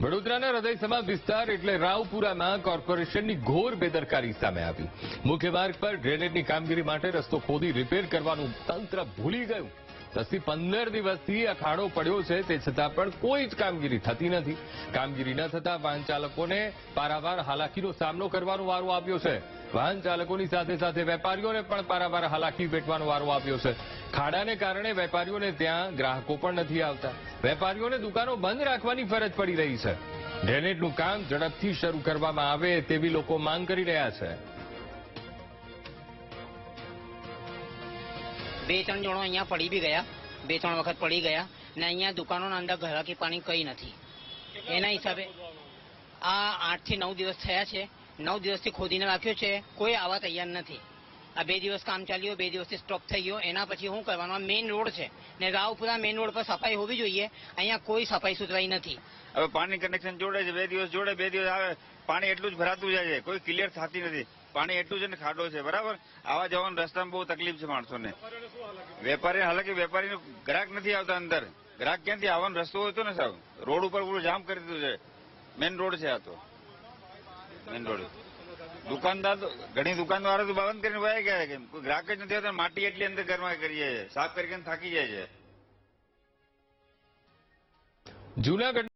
વડોદરાના હૃદય સમાન વિસ્તાર એટલે રાવપુરામાં કોર્પોરેશનની ઘોર બેદરકારી સામે આવી. મુખ્ય માર્ગ પર ડ્રેનેજની કામગીરી માટે રસ્તો ખોદી, રિપેર કરવાનું તંત્ર ભૂલી ગયું. દસથી પંદર દિવસથી અખાડો પડ્યો છે, તે છતાં પણ કોઈ જ કામગીરી થતી નથી. કામગીરી ન થતા વાહન ચાલકોને પારાવાર હાલાકીનો સામનો કરવાનો વારો આવ્યો છે. વાહન ચાલકોની સાથે સાથે વેપારીઓને પણ પારાવાર હાલાકી વેઠવાનો વારો આવ્યો છે. ખાડાને કારણે વેપારીઓને ત્યાં ગ્રાહકો પણ નથી આવતા. વેપારીઓને દુકાનો બંધ રાખવાની ફરજ પડી રહી છે. ડ્રેનેજનું કામ ઝડપથી શરૂ કરવામાં આવે તેવી લોકો માંગ કરી રહ્યા છે. બે ત્રણ જણો અહીંયા પડી બી ગયા. બે ત્રણ વખત પડી ગયા ને અહીંયા દુકાનોના અંદર ઘરાકી પાણી કઈ નથી. એના હિસાબે આ આઠથી નવ દિવસ થયા છે. નવ દિવસથી ખોદીને રાખ્યો છે. કોઈ આવા તૈયાર નથી. આ બે દિવસ કામ ચાલ્યું, બે દિવસથી સ્ટોપ થઈ ગયો. એના પછી શું કરવાનું મેઇન રોડ છે. ને રાવપુરા મેઇન રોડ પર સફાઈ હોવી જોઈએ. અહીંયા કોઈ સફાઈ સુધરાઈ નથી. હવે પાણી કનેક્શન જોડે છે. બે દિવસ જોડે, બે દિવસ આવે. પાણી એટલું જ ભરાતું જાય છે. કોઈ ક્લિયર થતી નથી. પાણી એટલું જ ને ખાડો છે. બરાબર? આવા જવાનું રસ્તામાં બહુ તકલીફ છે માણસોને. વેપારી હાલાકી, વેપારીનું ગ્રાહક નથી આવતા અંદર. ગ્રાહક ક્યાંથી આવવાનો રસ્તો હતો ને સાહેબ? રોડ ઉપર પૂરું જામ કરી દીધું છે. મેઇન રોડ છે આ તો. Main road. દુકાનદાર ઘણી દુકાનદારો તો બંધ કરીને વયા ગયા કોઈ ગ્રાહક જ નથી આવતા માટી એટલી અંદર ઘરમાં કરીએ છે, સાફ કરીને થાકી જાય છે. જૂનાગઢ